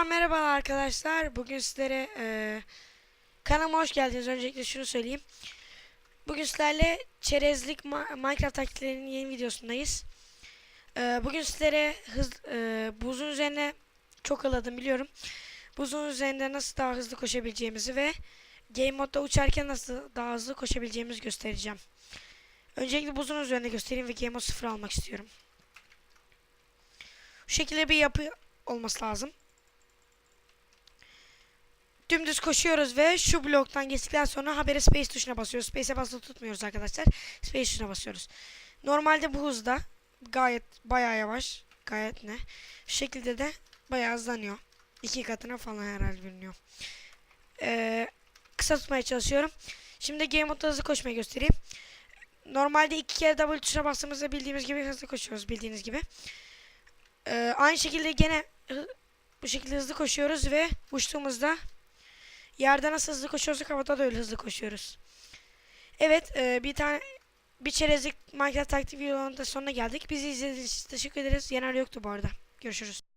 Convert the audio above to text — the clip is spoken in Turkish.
Tekrardan merhaba arkadaşlar. Bugün sizlere e, kanalıma hoş geldiniz. Öncelikle şunu söyleyeyim. Bugün sizlerle çerezlik Minecraft taktiklerinin yeni videosundayız. E, bugün sizlere hız, e, buzun üzerine çok aladım biliyorum. Buzun üzerinde nasıl daha hızlı koşabileceğimizi ve Game modda uçarken nasıl daha hızlı koşabileceğimizi göstereceğim. Öncelikle buzun üzerine göstereyim ve Game mod 0 almak istiyorum. Şu şekilde bir yapı olması lazım. Dümdüz koşuyoruz ve şu bloktan geçtikten sonra habere space tuşuna basıyoruz. Space'e basılı tutmuyoruz arkadaşlar. Space tuşuna basıyoruz. Normalde bu hızda gayet bayağı yavaş. Gayet ne? Şu şekilde de bayağı hızlanıyor. İki katına falan herhalde biliniyor. Ee, kısa tutmaya çalışıyorum. Şimdi game modda hızlı koşmayı göstereyim. Normalde iki kere W tuşuna bastığımızda bildiğimiz gibi hızlı koşuyoruz bildiğiniz gibi. Ee, aynı şekilde gene bu şekilde hızlı koşuyoruz ve uçtuğumuzda yerde nasıl hızlı koşuyorsak havada da öyle hızlı koşuyoruz. Evet e, bir tane bir çerezlik Minecraft taktik videolarının da sonuna geldik. Bizi izlediğiniz için teşekkür ederiz. Yener yoktu bu arada. Görüşürüz.